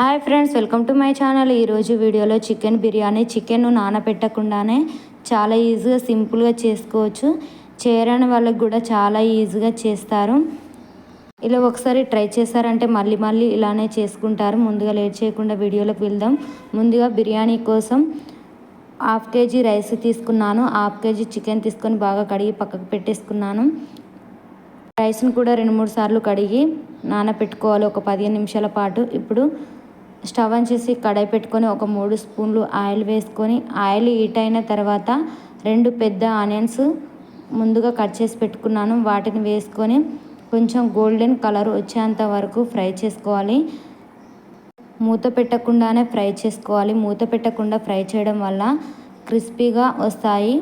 Hi friends welcome to my channel. ఈరోజు వీడియోలో chicken biryani. Chicken నానబెట్టకుండానే చాలా ఈజీగా సింపుల్గా చేసుకోవచ్చు. చేయరాని వాళ్ళకి కూడా చాలా ఈజీగా చేస్తారు. ఇలా ఒకసారి ట్రై చేశారంటే మళ్ళీ మళ్ళీ ఇలానే చేసుకుంటారు. ముందుగా లేట్ చేయకుండా వీడియోలోకి వెళ్దాం. ముందుగా బిర్యానీ కోసం హాఫ్ కేజీ రైస్ తీసుకున్నాను. హాఫ్ కేజీ చికెన్ తీసుకొని బాగా కడిగి పక్కకు పెట్టేసుకున్నాను. రైస్ను కూడా రెండు మూడు సార్లు కడిగి నానబెట్టుకోవాలి. ఒక పదిహేను నిమిషాల పాటు. ఇప్పుడు స్టవ్ ఆన్ చేసి కడాయి పెట్టుకొని ఒక మూడు స్పూన్లు ఆయిల్ వేసుకొని ఆయిల్ హీట్ అయిన తర్వాత రెండు పెద్ద ఆనియన్స్ ముందుగా కట్ చేసి పెట్టుకున్నాను. వాటిని వేసుకొని కొంచెం గోల్డెన్ కలర్ వచ్చేంత వరకు ఫ్రై చేసుకోవాలి. మూత పెట్టకుండానే ఫ్రై చేసుకోవాలి. మూత పెట్టకుండా ఫ్రై చేయడం వల్ల క్రిస్పీగా వస్తాయి.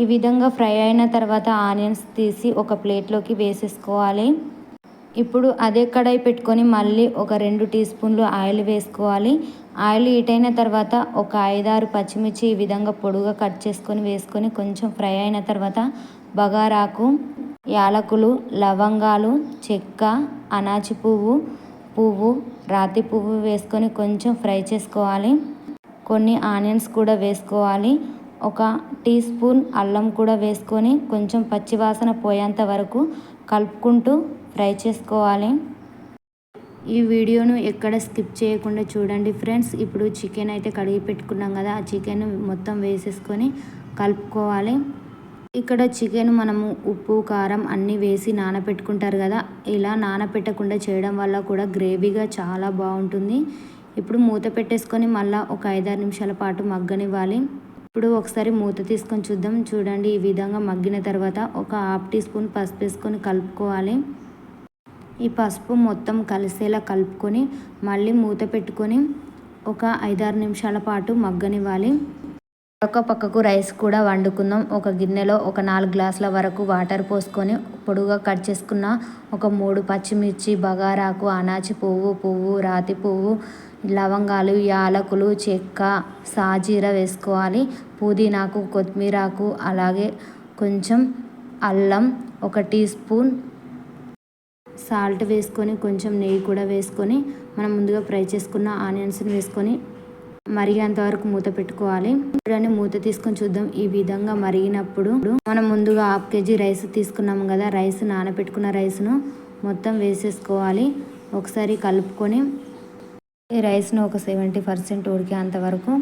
ఈ విధంగా ఫ్రై అయిన తర్వాత ఆనియన్స్ తీసి ఒక ప్లేట్లోకి వేసేసుకోవాలి. ఇప్పుడు అదే కడాయి పెట్టుకొని మళ్ళీ ఒక రెండు టీ స్పూన్లు ఆయిల్ వేసుకోవాలి. ఆయిల్ హీట్ అయిన తర్వాత ఒక ఐదారు పచ్చిమిర్చి ఈ విధంగా పొడుగా కట్ చేసుకొని వేసుకొని కొంచెం ఫ్రై అయిన తర్వాత బగారాకు యాలకులు లవంగాలు చెక్క అనాచి పువ్వు పువ్వు రాతి పువ్వు వేసుకొని కొంచెం ఫ్రై చేసుకోవాలి. కొన్ని ఆనియన్స్ కూడా వేసుకోవాలి. ఒక టీ స్పూన్ అల్లం కూడా వేసుకొని కొంచెం పచ్చివాసన పోయేంత వరకు కలుపుకుంటూ ఫ్రై చేసుకోవాలి. ఈ వీడియోను ఎక్కడ స్కిప్ చేయకుండా చూడండి ఫ్రెండ్స్. ఇప్పుడు చికెన్ అయితే కడిగి పెట్టుకున్నాం కదా ఆ చికెన్ మొత్తం వేసేసుకొని కలుపుకోవాలి. ఇక్కడ చికెన్ మనము ఉప్పు కారం అన్నీ వేసి నానబెట్టుకుంటారు కదా ఇలా నానబెట్టకుండా చేయడం వల్ల కూడా గ్రేవీగా చాలా బాగుంటుంది. ఇప్పుడు మూత పెట్టేసుకొని మళ్ళీ ఒక ఐదారు నిమిషాల పాటు మగ్గనివ్వాలి. ఇప్పుడు ఒకసారి మూత తీసుకొని చూద్దాం. చూడండి ఈ విధంగా మగ్గిన తర్వాత ఒక హాఫ్ టీ స్పూన్ పసుపు వేసుకొని కలుపుకోవాలి. ఈ పసుపు మొత్తం కలిసేలా కలుపుకొని మళ్ళీ మూత పెట్టుకొని ఒక ఐదారు నిమిషాల పాటు మగ్గనివ్వాలి. ఒక పక్కకు రైస్ కూడా వండుకుందాం. ఒక గిన్నెలో ఒక నాలుగు గ్లాసుల వరకు వాటర్ పోసుకొని పొడుగా కట్ చేసుకున్న ఒక మూడు పచ్చిమిర్చి బగారాకు అనాచి పువ్వు పువ్వు రాతి పువ్వు లవంగాలు యాలకులు చెక్క సాజీర వేసుకోవాలి. పుదీనాకు కొత్తిమీరాకు అలాగే కొంచెం అల్లం ఒక టీ స్పూన్ సాల్ట్ వేసుకొని కొంచెం నెయ్యి కూడా వేసుకొని మనం ముందుగా ఫ్రై చేసుకున్న ఆనియన్స్ని వేసుకొని మరిగేంతవరకు మూత పెట్టుకోవాలి. చూడండి మూత తీసుకొని చూద్దాం ఈ విధంగా మరిగినప్పుడు. మనం ముందుగా హాఫ్ కేజీ రైస్ తీసుకున్నాము కదా రైస్ నానబెట్టుకున్న రైస్ను మొత్తం వేసేసుకోవాలి. ఒకసారి కలుపుకొని ఈ రైస్ను ఒక సెవెంటీ పర్సెంట్ ఉడికేంత వరకు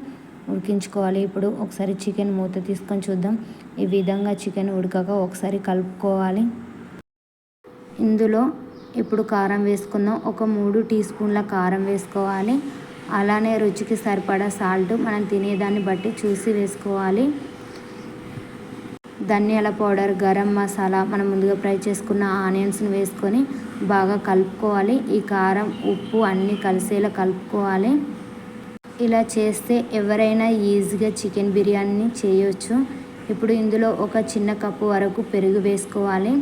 ఉడికించుకోవాలి. ఇప్పుడు ఒకసారి చికెన్ మూత తీసుకొని చూద్దాం. ఈ విధంగా చికెన్ ఉడకక ఒకసారి కలుపుకోవాలి. ఇందులో ఇప్పుడు కారం వేసుకుందాం. ఒక మూడు టీ స్పూన్ల కారం వేసుకోవాలి. అలానే రుచికి సరిపడా సాల్ట్ మనం తినేదాన్ని బట్టి చూసి వేసుకోవాలి. ధనియాల పౌడర్ గరం మసాలా మనం ముందుగా ఫ్రై చేసుకున్న ఆనియన్స్ని వేసుకొని బాగా కలుపుకోవాలి. ఈ కారం ఉప్పు అన్నీ కలిసేలా కలుపుకోవాలి. ఇలా చేస్తే ఎవరైనా ఈజీగా చికెన్ బిర్యానీ చేయొచ్చు. ఇప్పుడు ఇందులో ఒక చిన్న కప్పు వరకు పెరుగు వేసుకోవాలి.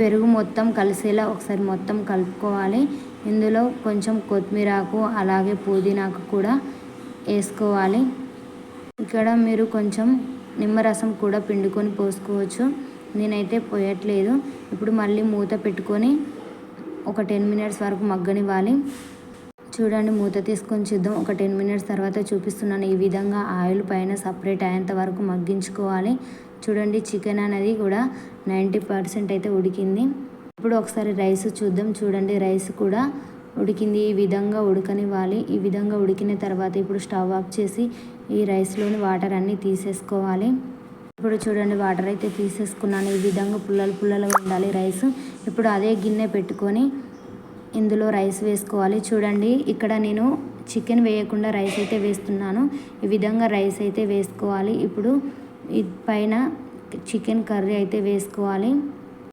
పెరుగు మొత్తం కలిసేలా ఒకసారి మొత్తం కలుపుకోవాలి. ఇందులో కొంచెం కొత్తిమీరాకు అలాగే పుదీనాకు కూడా వేసుకోవాలి. ఇక్కడ మీరు కొంచెం నిమ్మరసం కూడా పిండుకొని పోసుకోవచ్చు. నేనైతే పోయట్లేదు. ఇప్పుడు మళ్ళీ మూత పెట్టుకొని ఒక టెన్ మినిట్స్ వరకు మగ్గనివ్వాలి. చూడండి మూత తీసుకొని చూద్దాం. ఒక టెన్ మినిట్స్ తర్వాత చూపిస్తున్నాను ఈ విధంగా ఆయిల్ పైన సపరేట్ అయ్యేంత వరకు మగ్గించుకోవాలి. చూడండి చికెన్ అనేది కూడా నైంటీ పర్సెంట్ అయితే ఉడికింది. ఇప్పుడు ఒకసారి రైస్ చూద్దాం. చూడండి రైస్ కూడా ఉడికింది. ఈ విధంగా ఉడకనివ్వాలి. ఈ విధంగా ఉడికిన తర్వాత ఇప్పుడు స్టవ్ ఆఫ్ చేసి ఈ రైస్లోని వాటర్ అన్నీ తీసేసుకోవాలి. ఇప్పుడు చూడండి వాటర్ అయితే తీసేసుకున్నాను. ఈ విధంగా పుల్లలు పుల్లలుగా ఉండాలి రైస్. ఇప్పుడు అదే గిన్నె పెట్టుకొని ఇందులో రైస్ వేసుకోవాలి. చూడండి ఇక్కడ నేను చికెన్ వేయకుండా రైస్ అయితే వేస్తున్నాను. ఈ విధంగా రైస్ అయితే వేసుకోవాలి. ఇప్పుడు పైన చికెన్ కర్రీ అయితే వేసుకోవాలి.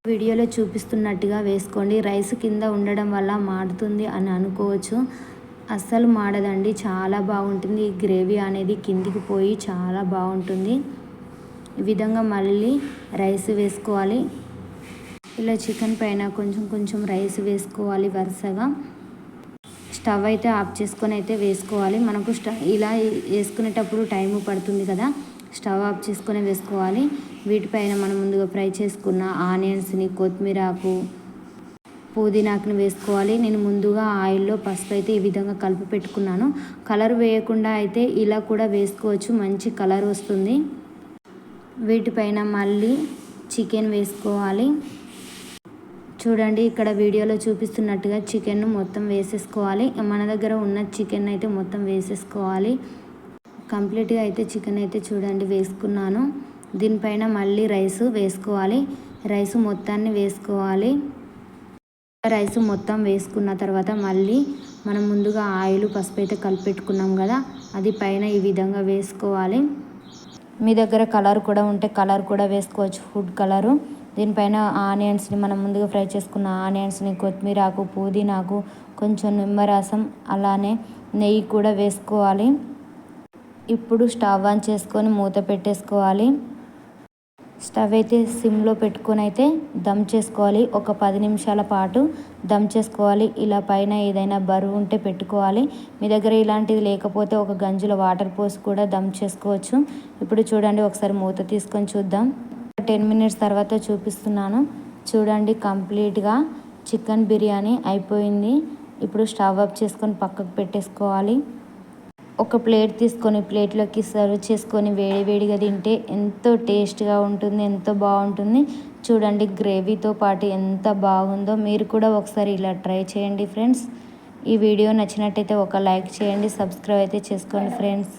వీడియోలో చూపిస్తున్నట్టుగా వేసుకోండి. రైస్ కింద ఉండడం వల్ల మాడుతుంది అని అనుకోవచ్చు. అస్సలు మాడదండి. చాలా బాగుంటుంది. ఈ గ్రేవీ అనేది కిందికి పోయి చాలా బాగుంటుంది. ఈ విధంగా మళ్ళీ రైస్ వేసుకోవాలి. ఇలా చికెన్ పైన కొంచెం కొంచెం రైస్ వేసుకోవాలి వరుసగా. స్టవ్ అయితే ఆఫ్ చేసుకొని అయితే వేసుకోవాలి. మనకు స్టవ్ ఇలా వేసుకునేటప్పుడు టైం పడుతుంది కదా. స్టవ్ ఆఫ్ చేసుకొని వేసుకోవాలి. వీటిపైన మనం ముందుగా ఫ్రై చేసుకున్న ఆనియన్స్ని కొత్తిమీరాకు పుదీనాకుని వేసుకోవాలి. నేను ముందుగా ఆయిల్లో పసుపు అయితే ఈ విధంగా కలిపి పెట్టుకున్నాను. కలర్ వేయకుండా అయితే ఇలా కూడా వేసుకోవచ్చు. మంచి కలర్ వస్తుంది. వీటిపైన మళ్ళీ చికెన్ వేసుకోవాలి. చూడండి ఇక్కడ వీడియోలో చూపిస్తున్నట్టుగా చికెన్ను మొత్తం వేసేసుకోవాలి. మన దగ్గర ఉన్న చికెన్ అయితే మొత్తం వేసేసుకోవాలి. కంప్లీట్గా అయితే చికెన్ అయితే చూడండి వేసుకున్నాను. దీనిపైన మళ్ళీ రైస్ వేసుకోవాలి. రైస్ మొత్తాన్ని వేసుకోవాలి. రైస్ మొత్తం వేసుకున్న తర్వాత మళ్ళీ మనం ముందుగా ఆయిల్ పసుపు అయితే కలిపెట్టుకున్నాం కదా అది పైన ఈ విధంగా వేసుకోవాలి. మీ దగ్గర కలర్ కూడా ఉంటే కలర్ కూడా వేసుకోవచ్చు ఫుడ్ కలరు. దీనిపైన ఆనియన్స్ని మనం ముందుగా ఫ్రై చేసుకున్న ఆనియన్స్ని కొత్తిమీరాకు పుదీనాకు కొంచెం నిమ్మరసం అలానే నెయ్యి కూడా వేసుకోవాలి. ఇప్పుడు స్టవ్ ఆన్ చేసుకొని మూత పెట్టేసుకోవాలి. స్టవ్ అయితే సిమ్లో పెట్టుకొని అయితే దమ్ చేసుకోవాలి. ఒక పది నిమిషాల పాటు దమ్ చేసుకోవాలి. ఇలా పైన ఏదైనా బరువు ఉంటే పెట్టుకోవాలి. మీ దగ్గర ఇలాంటిది లేకపోతే ఒక గంజులో వాటర్ పోసి కూడా దమ్ చేసుకోవచ్చు. ఇప్పుడు చూడండి ఒకసారి మూత తీసుకొని చూద్దాం. టెన్ మినిట్స్ తర్వాత చూపిస్తున్నాను. చూడండి కంప్లీట్గా చికెన్ బిర్యానీ అయిపోయింది. ఇప్పుడు స్టవ్ ఆఫ్ చేసుకొని పక్కకు పెట్టేసుకోవాలి. ఒక ప్లేట్ తీసుకొని ప్లేట్లోకి సర్వ్ చేసుకొని వేడి వేడిగా తింటే ఎంతో టేస్ట్గా ఉంటుంది ఎంతో బాగుంటుంది. చూడండి గ్రేవీతో పాటు ఎంత బాగుందో. మీరు కూడా ఒకసారి ఇలా ట్రై చేయండి ఫ్రెండ్స్. ఈ వీడియో నచ్చినట్టయితే ఒక లైక్ చేయండి సబ్స్క్రైబ్ అయితే చేసుకోండి ఫ్రెండ్స్.